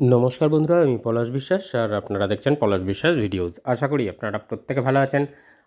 নমস্কার বন্ধুরা, আমি পলাশ বিশ্বাস আর আপনারা দেখছেন পলাশ বিশ্বাস ভিডিওজ আশা করি আপনারা প্রত্যেকে ভালো আছেন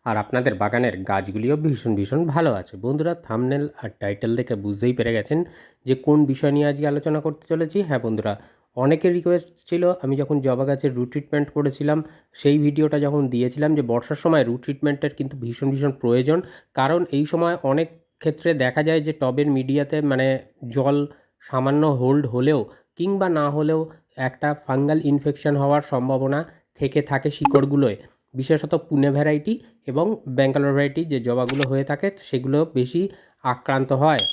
আর আপনাদের বাগানের গাছগুলিও ভীষণ ভীষণ ভালো আছে। বন্ধুরা থামনেল আর টাইটেল দেখে বুঝতেই পেরে গেছেন যে কোন বিষয় নিয়ে আজকে আলোচনা করতে চলেছি। হ্যাঁ বন্ধুরা, অনেকের রিকোয়েস্ট ছিল, আমি যখন জবা গাছের রুট ট্রিটমেন্ট করেছিলাম, সেই ভিডিওটা যখন দিয়েছিলাম যে বর্ষার সময় রুট ট্রিটমেন্টের কিন্তু ভীষণ ভীষণ প্রয়োজন, কারণ এই সময় অনেক ক্ষেত্রে দেখা যায় যে টবের মিডিয়াতে মানে জল সামান্য হোল্ড হলেও কিংবা না হলেও একটা ফাঙ্গাল ইনফেকশন হওয়ার সম্ভাবনা থেকে থাকে শিকড়গুলোয়। বিশেষত পুনে ভ্যারাইটি এবং ব্যাঙ্গালোর ভ্যারাইটি যে জবাগুলো হয়ে থাকে, সেগুলো বেশি আক্রান্ত হয়।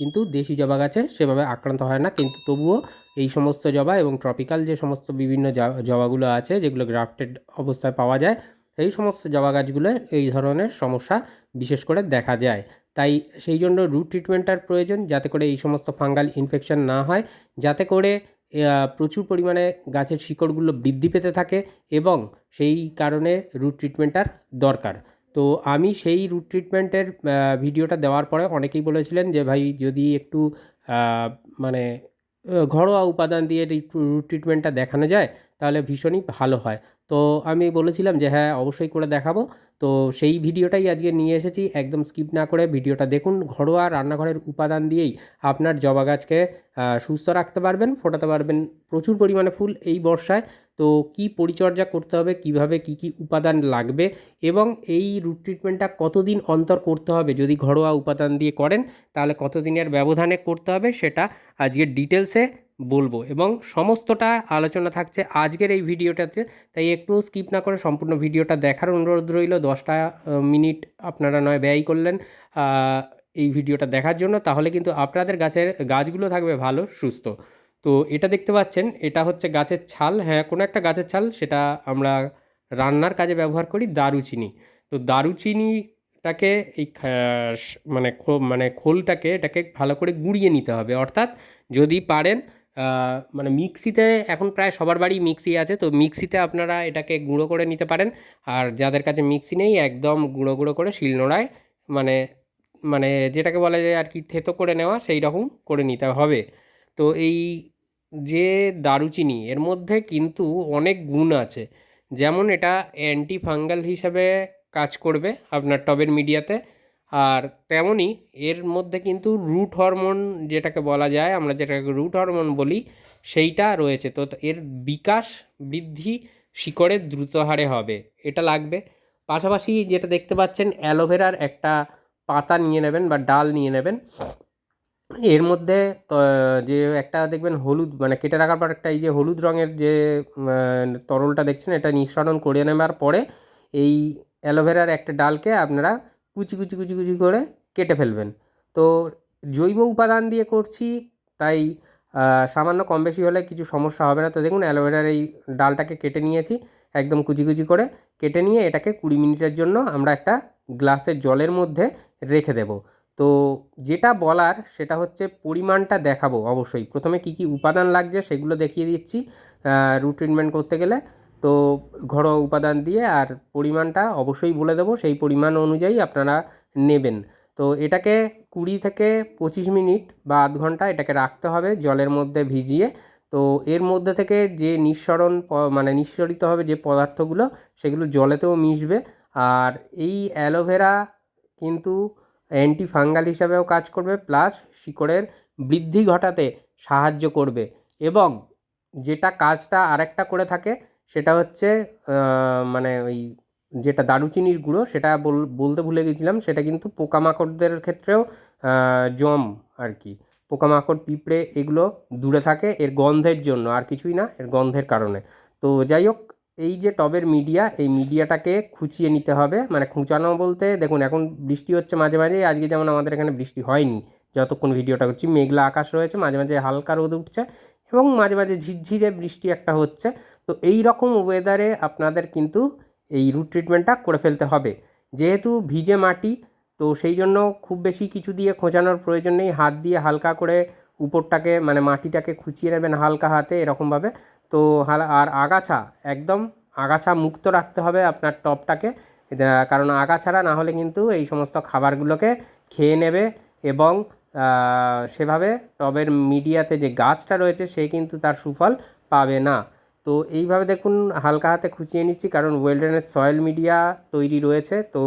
কিন্তু দেশি জবা গাছে সেভাবে আক্রান্ত হয় না, কিন্তু তবুও এই সমস্ত জবা এবং ট্রপিক্যাল যে সমস্ত বিভিন্ন জবাগুলো আছে, যেগুলো গ্রাফটেড অবস্থায় পাওয়া যায়, এই সমস্ত জবা গাছগুলো এই ধরনের সমস্যা বিশেষ করে দেখা যায়। তাই সেই জন্য রুট ট্রিটমেন্টটার প্রয়োজন, যাতে করে এই সমস্ত ফাঙ্গাল ইনফেকশন না হয়, যাতে করে প্রচুর পরিমাণে গাছের শিকড়গুলো বৃদ্ধি পেতে থাকে এবং সেই কারণে রুট ট্রিটমেন্টটার দরকার। তো আমি সেই রুট ট্রিটমেন্টের ভিডিওটা দেওয়ার পরে অনেকেই বলেছিলেন যে, ভাই, যদি একটু মানে ঘরোয়া উপাদান দিয়ে রুট ট্রিটমেন্টটা দেখানো যায়, তাহলে ভীষণই ভালো হয়। তো আমি বলেছিলাম যে হ্যাঁ অবশ্যই করে দেখাবো। তো সেই ভিডিওটাই আজকে নিয়ে এসেছি, একদম স্কিপ না করে ভিডিওটা দেখুন। ঘরোয়া রান্নাঘরের উপাদান দিয়েই আপনার জবা গাছকে সুস্থ রাখতে পারবেন, ফোটাতে পারবেন প্রচুর পরিমাণে ফুল এই বর্ষায়। তো কি পরিচর্যা করতে হবে, কীভাবে কি কি উপাদান লাগবে এবং এই রুট ট্রিটমেন্টটা কতদিন অন্তর করতে হবে? যদি ঘরোয়া উপাদান দিয়ে করেন, তাহলে কতদিনের ব্যবধানে করতে হবে সেটা আজকের ডিটেলসে বলব। এবং সমস্তটা আলোচনা থাকছে আজকের এই ভিডিওটাতে, তাই একটু স্কিপ না করে সম্পূর্ণ ভিডিওটা দেখার অনুরোধ রইল। দশটা মিনিট আপনারা নয় ব্যয় করলেন এই ভিডিওটা দেখার জন্য। তাহলে কিন্তু আপনাদের গাছের গাছগুলো থাকবে ভালো, সুস্থ। তো এটা দেখতে পাচ্ছেন, এটা হচ্ছে গাছের ছাল। হ্যাঁ কোনো একটা গাছের ছাল, সেটা আমরা রান্নার কাজে ব্যবহার করি দারুচিনি। তো দারুচিনিটাকে এই মানে মানে খোলটাকে এটাকে ভালো করে গুঁড়িয়ে নিতে হবে। অর্থাৎ যদি পারেন মানে মিক্সিতে এখন প্রায় সবার বাড়ি মিক্সি আছে, তো মিক্সিতে আপনারা এটাকে গুঁড়ো করে নিতে পারেন। আর যাদের কাছে মিক্সি নেই, একদম গুঁড়ো গুঁড়ো করে শিলনোড়ায় মানে মানে যেটাকে বলা যায় আর কি থেতো করে নেওয়া সেই রকম করে নিতে হবে। তো এই যে দারুচিনি, এর মধ্যে কিন্তু অনেক গুণ আছে। যেমন এটা অ্যান্টি ফাঙ্গাল হিসাবে কাজ করবে আপনার টবের মিডিয়াতে। আর তেমনই এর মধ্যে কিন্তু রুট হরমোন যেটাকে বলা যায়, আমরা যেটাকে রুট হরমোন বলি, সেইটা রয়েছে। তো এর বিকাশ বৃদ্ধি শিকড়ে দ্রুত হারে হবে, এটা লাগবে। পাশাপাশি যেটা দেখতে পাচ্ছেন, অ্যালোভেরার একটা পাতা নিয়ে নেবেন বা ডাল নিয়ে নেবেন। এর মধ্যে যে একটা দেখবেন হলুদ মানে কেটে রাখার পর একটা এই যে হলুদ রঙের যে তরলটা দেখছেন, এটা নিঃসরণ করে নেবার পরে এই অ্যালোভেরার একটা ডালকে আপনারা কুচি কুচি কুচি কুচি করে কেটে ফেলবেন। তো জৈব উপাদান দিয়ে করছি, তাই সামান্য কম বেশি হলে কিছু সমস্যা হবে না। তো দেখুন, অ্যালোভেরার এই ডালটাকে কেটে নিয়েছি, একদম কুচি কুচি করে কেটে নিয়ে এটাকে কুড়ি মিনিটের জন্য আমরা একটা গ্লাসের জলের মধ্যে রেখে দেবো। তো যেটা বলার সেটা হচ্ছে পরিমাণটা দেখাবো অবশ্যই। প্রথমে কি কি উপাদান লাগছে সেগুলো দেখিয়ে দিচ্ছি। রুট ট্রিটমেন্ট করতে গেলে তো ঘরোয়া উপাদান দিয়ে আর পরিমাণটা অবশ্যই বলে দেবো, সেই পরিমাণ অনুযায়ী আপনারা নেবেন। তো এটাকে কুড়ি থেকে পঁচিশ মিনিট বা আধ ঘণ্টা এটাকে রাখতে হবে জলের মধ্যে ভিজিয়ে। তো এর মধ্যে থেকে যে নিঃসরণ মানে নিঃসরিত হবে যে পদার্থগুলো, সেগুলো জলেতেও মিশবে। আর এই অ্যালোভেরা কিন্তু অ্যান্টি ফাঙ্গাল হিসাবেও কাজ করবে, প্লাস শিকড়ের বৃদ্ধি ঘটাতে সাহায্য করবে। এবং যেটা কাজটা আরেকটা করে থাকে সেটা হচ্ছে মানে ওই যেটা দারুচিনির গুঁড়ো, সেটা বলতে ভুলে গেছিলাম, সেটা কিন্তু পোকামাকড়দের ক্ষেত্রেও জম আর কি। পোকামাকড়, পিঁপড়ে এগুলো দূরে থাকে, এর গন্ধের জন্য, আর কিছুই না, এর গন্ধের কারণে। তো যাই হোক, এই যে টবের মিডিয়া, এই মিডিয়াটাকে খুঁচিয়ে নিতে হবে। মানে খুঁচানো বলতে, দেখুন, এখন বৃষ্টি হচ্ছে মাঝে মাঝে আজকে যেমন আমাদের এখানে বৃষ্টি হয়নি। যতক্ষণ ভিডিওটা করছি, মেঘলা আকাশ রয়েছে, মাঝে মাঝে হালকা রোদ উঠছে, এবং মাঝে মাঝে ঝিরঝিরে বৃষ্টি একটা হচ্ছে। তো এই রকম ওয়েদারে আপনাদের কিন্তু এই রুট ট্রিটমেন্টটা করে ফেলতে হবে। যেহেতু ভিজে মাটি, তো সেই জন্য খুব বেশি কিছু দিয়ে খোঁচানোর প্রয়োজন নেই। হাত দিয়ে হালকা করে উপরটাকে মানে মাটিটাকে খুঁচিয়ে নেবেন হালকা হাতে এরকমভাবে। তো আর আগাছা, একদম আগাছা মুক্ত রাখতে হবে আপনার টবটাকে এটা- কারণ আগাছাড়া না হলে কিন্তু এই সমস্ত খাবারগুলোকে খেয়ে নেবে এবং সেভাবে টবের মিডিয়াতে যে গাছটা রয়েছে সে কিন্তু তার সুফল পাবে না। তো এইভাবে দেখুন হালকা হাতে খুঁচিয়ে নিচ্ছি, কারণ ওয়েলডেনের সয়েল মিডিয়া তৈরি রয়েছে। তো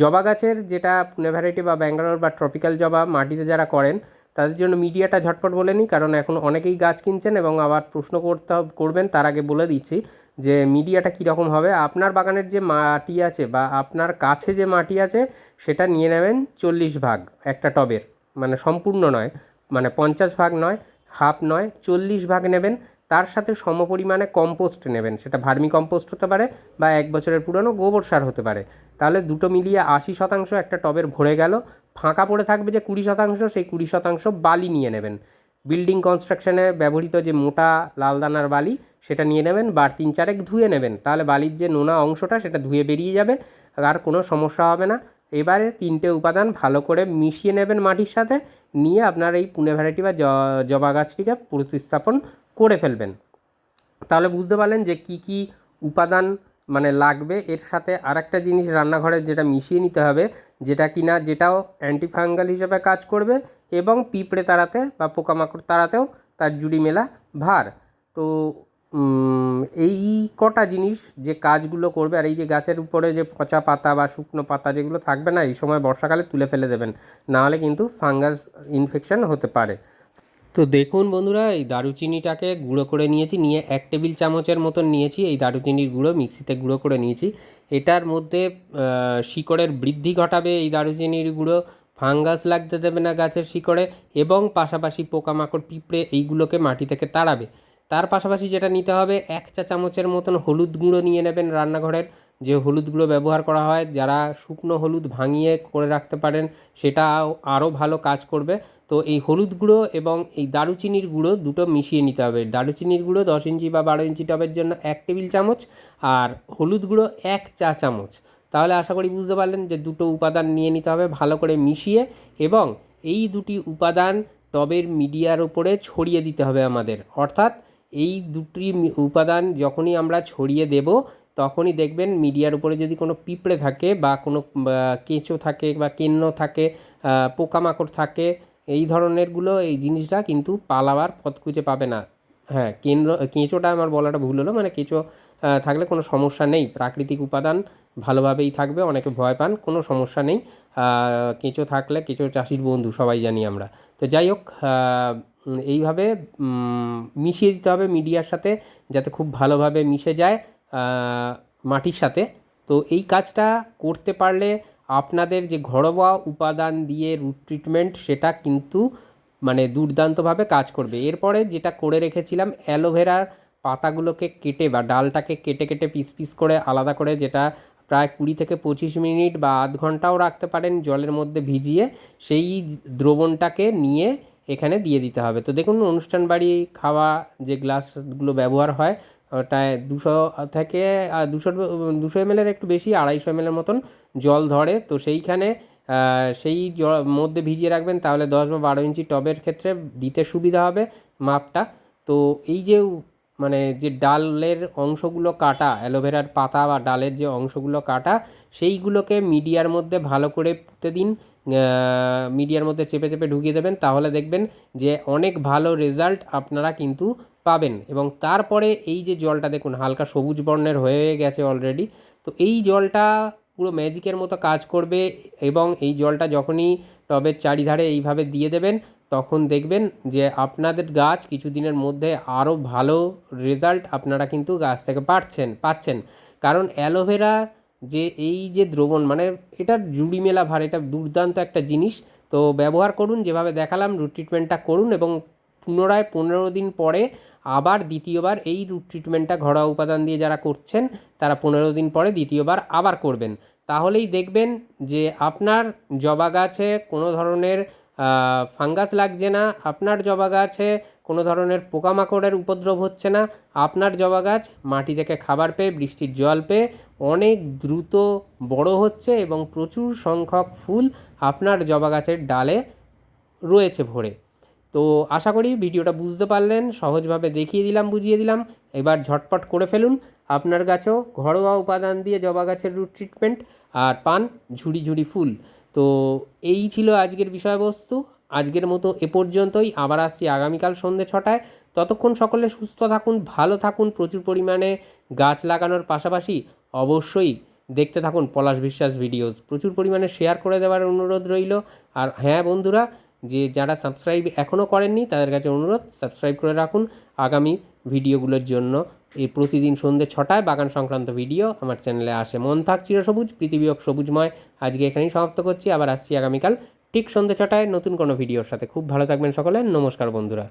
জবা গাছের যেটা পুনে ভ্যারাইটি বা ব্যাঙ্গালোর বা ট্রপিক্যাল জবা মাটিতে যারা করেন, তাদের জন্য মিডিয়াটা ঝটপট বলে নিই, কারণ এখন অনেকেই গাছ কিনছেন এবং আবার প্রশ্ন করতে করবেন, তার আগে বলে দিচ্ছি যে মিডিয়াটা কীরকম হবে। আপনার বাগানের যে মাটি আছে বা আপনার কাছে যে মাটি আছে, সেটা নিয়ে নেবেন চল্লিশ ভাগ একটা টবের। মানে সম্পূর্ণ নয় মানে পঞ্চাশ ভাগ নয় হাফ নয়, চল্লিশ ভাগ নেবেন। তার সাথে সমপরিমাণে কম্পোস্ট নেবেন। সেটা ভার্মি কম্পোস্ট হতে পারে বা এক বছরের পুরনো গোবর সার হতে পারে। তাহলে দুটো মিলিয়ে আশি শতাংশ একটা টবের ভরে গেল। ফাঁকা পড়ে থাকবে যে কুড়ি শতাংশ, সেই কুড়ি শতাংশ বালি নিয়ে নেবেন। বিল্ডিং কনস্ট্রাকশনে ব্যবহৃত যে মোটা লাল দানার বালি, সেটা নিয়ে নেবেন, বার তিন চারেক ধুয়ে নেবেন। তাহলে বালির যে নোনা অংশটা, সেটা ধুয়ে বেরিয়ে যাবে, আর কোনো সমস্যা হবে না। এবারে তিনটে উপাদান ভালো করে মিশিয়ে নেবেন মাটির সাথে। নিয়ে আপনার এই পুনে ভ্যারাইটি বা জবা গাছটিকে প্রতিস্থাপন করে ফেলবেন। তাহলে বুঝতে পারলেন যে কি কি উপাদান মানে লাগবে। এর সাথে আরেকটা জিনিস রান্নাঘরে যেটা মিশিয়ে নিতে হবে, যেটা কিনা যেটাও অ্যান্টিফাঙ্গাল হিসেবে কাজ করবে এবং পিঁপড়ে তাড়াতে বা পোকামাকড় তাড়াতেও তার জুড়ি মেলা ভার। তো এই কটা জিনিস যে কাজগুলো করবে আর এই যে গাছের উপরে যে পচা পাতা বা শুকনো পাতা যেগুলো থাকবে না, এই সময় বর্ষাকালে তুলে ফেলে দেবেন। নাহলে কিন্তু ফাঙ্গাস ইনফেকশন হতে পারে। তো দেখুন বন্ধুরা, এই দারুচিনিটাকে গুঁড়ো করে নিয়েছি, নিয়ে এক টেবিল চামচের মতন নিয়েছি, এই দারুচিনির গুঁড়ো মিক্সিতে গুঁড়ো করে নিয়েছি। এটার মধ্যে শিকড়ের বৃদ্ধি ঘটাবে এই দারুচিনির গুঁড়ো, ফাঙ্গাস লাগতে দেবে না গাছের শিকড়ে, এবং পাশাপাশি পোকামাকড় পিঁপড়ে এইগুলোকে মাটি থেকে তাড়াবে। তার পাশাপাশি যেটা নিতে হবে, এক চা চামচের মতন হলুদ গুঁড়ো নিয়ে নেবেন রান্নাঘরের। যে হলুদ গুঁড়ো ব্যবহার করা হয়, যারা শুকনো হলুদ ভাঙিয়ে করে রাখতে পারেন সেটা আরও ভালো কাজ করবে। তো এই হলুদ গুঁড়ো এবং এই দারুচিনির গুঁড়ো দুটো মিশিয়ে নিতে হবে। দারুচিনির গুঁড়ো দশ ইঞ্চি বা বারো ইঞ্চি টবের জন্য এক টেবিল চামচ আর হলুদ গুঁড়ো এক চা চামচ। তাহলে আশা করি বুঝতে পারলেন যে দুটো উপাদান নিয়ে নিতে হবে ভালো করে মিশিয়ে এবং এই দুটি উপাদান টবের মিডিয়ার উপরে ছড়িয়ে দিতে হবে আমাদের। অর্থাৎ এই দুটি উপাদান যখনই আমরা ছড়িয়ে দেব তখনই দেখবেন মিডিয়ার উপরে যদি কোনো পিঁপড়ে থাকে বা কোনো কেঁচো থাকে বা কেন্ন থাকে পোকামাকড় থাকে, এই ধরনেরগুলো এই জিনিসটা কিন্তু পালাবার পথ খুঁজে পাবে না। হ্যাঁ কেন্দ্র কেঁচোটা আমার বলাটা ভুল হলো মানে কেঁচো থাকলে কোনো সমস্যা নেই। প্রাকৃতিক উপাদান ভালোভাবেই থাকবে, অনেকে ভয় পান, কোনো সমস্যা নেই। কেঁচো থাকলে কেঁচো চাষির বন্ধু, সবাই জানি আমরা। তো যাই হোক এইভাবে মিশিয়ে দিতে হবে মিডিয়ার সাথে, যাতে খুব ভালোভাবে মিশে যায়। মাটির সাথে। তো এই কাজটা করতে পারলে আপনাদের যে ঘরোয়া উপাদান দিয়ে রুট ট্রিটমেন্ট সেটা কিন্তু মানে দুর্দান্তভাবে কাজ করবে। এরপরে যেটা করে রেখেছিলাম, অ্যালোভেরার পাতাগুলোকে কেটে বা ডালটাকে কেটে কেটে পিস পিস করে আলাদা করে যেটা প্রায় কুড়ি থেকে পঁচিশ মিনিট বা আধ ঘন্টাও রাখতে পারেন জলের মধ্যে ভিজিয়ে, সেই দ্রবণটাকে নিয়ে এখানে দিয়ে দিতে হবে। তো দেখুন, অনুষ্ঠান বাড়ি খাওয়া যে গ্লাসগুলো ব্যবহার হয় ওটায় দুশো থেকে দুশো দুশো এমএলের একটু বেশি, আড়াইশো এমএলের মতন জল ধরে। তো সেইখানে সেই জ, মধ্যে ভিজিয়ে রাখবেন, তাহলে দশ বা বারো ইঞ্চি টবের ক্ষেত্রে দিতে সুবিধা হবে মাপটা। তো এই যে মানে যে ডালের অংশগুলো কাটা, অ্যালোভেরার পাতা বা ডালের যে অংশগুলো কাটা, সেইগুলোকে মিডিয়ার মধ্যে ভালো করে পুঁতে দিন। মিডিয়ার মধ্যে চেপে চেপে ঢুকিয়ে দেবেন। তাহলে দেখবেন যে অনেক ভালো রেজাল্ট আপনারা কিন্তু পাবেন। এবং তারপরে এই যে জলটা দেখুন, হালকা সবুজ বর্ণের হয়ে গেছে অলরেডি তো এই জলটা পুরো ম্যাজিকের মতো কাজ করবে এবং এই জলটা যখনই টবের চারিধারে এইভাবে দিয়ে দেবেন, তখন দেখবেন যে আপনাদের গাছ কিছুদিনের মধ্যে আরও ভালো রেজাল্ট আপনারা কিন্তু গাছ থেকে পাচ্ছেন পাচ্ছেন। কারণ অ্যালোভেরা যে এই যে দ্রবণ মানে এটা জুড়ি মেলা ভার, এটা দুর্দান্ত একটা জিনিস। তো ব্যবহার করুন, যেভাবে দেখালাম রুট ট্রিটমেন্টটা করুন এবং পুনরায় পনেরো দিন পরে আবার দ্বিতীয়বার এই রুট ট্রিটমেন্টটা ঘরোয়া উপাদান দিয়ে যারা করছেন, তারা পনেরো দিন পরে দ্বিতীয়বার আবার করবেন। তাহলেই দেখবেন যে আপনার জবা গাছে কোনো ধরনের ফাঙ্গাস লাগছে না, আপনার জবা গাছে কোনো ধরনের পোকামাকড়ের উপদ্রব হচ্ছে না, আপনার জবা গাছ মাটি থেকে খাবার পেয়ে, বৃষ্টির জল পেয়ে অনেক দ্রুত বড় হচ্ছে এবং প্রচুর সংখ্যক ফুল আপনার জবা গাছের ডালে রয়েছে ভরে। তো আশা করি ভিডিওটা বুঝতে পারলেন, সহজভাবে দেখিয়ে দিলাম, বুঝিয়ে দিলাম। এবার ঝটপট করে ফেলুন। আপনার গাছেও ঘরোয়া উপাদান দিয়ে জবা গাছের রুট ট্রিটমেন্ট আর পান ঝুড়ি ঝুড়ি ফুল। তো এই ছিল আজকের বিষয়বস্তু। আজকের মতো এ পর্যন্তই। আবার আসছি আগামীকাল সন্ধ্যে ছটায়। ততক্ষণ সকলে সুস্থ থাকুন, ভালো থাকুন। প্রচুর পরিমাণে গাছ লাগানোর পাশাপাশি অবশ্যই দেখতে থাকুন পলাশ বিশ্বাস ভিডিওস প্রচুর পরিমাণে শেয়ার করে দেওয়ার অনুরোধ রইল। আর হ্যাঁ বন্ধুরা যে যারা সাবস্ক্রাইব এখনও করেননি, তাদের কাছে অনুরোধ সাবস্ক্রাইব করে রাখুন। আগামী ভিডিওগুলোর জন্য এই প্রতিদিন সন্ধ্যে ছটায় বাগান সংক্রান্ত ভিডিও আমার চ্যানেলে আসে। মন থাক চিরসবুজ, পৃথিবী হোক সবুজময়। আজকে এখানেই সমাপ্ত করছি, আবার আসছি আগামীকাল ঠিক সন্ধ্যে ছটায় নতুন কোনো ভিডিওর সাথে। খুব ভালো থাকবেন সকলে, নমস্কার বন্ধুরা।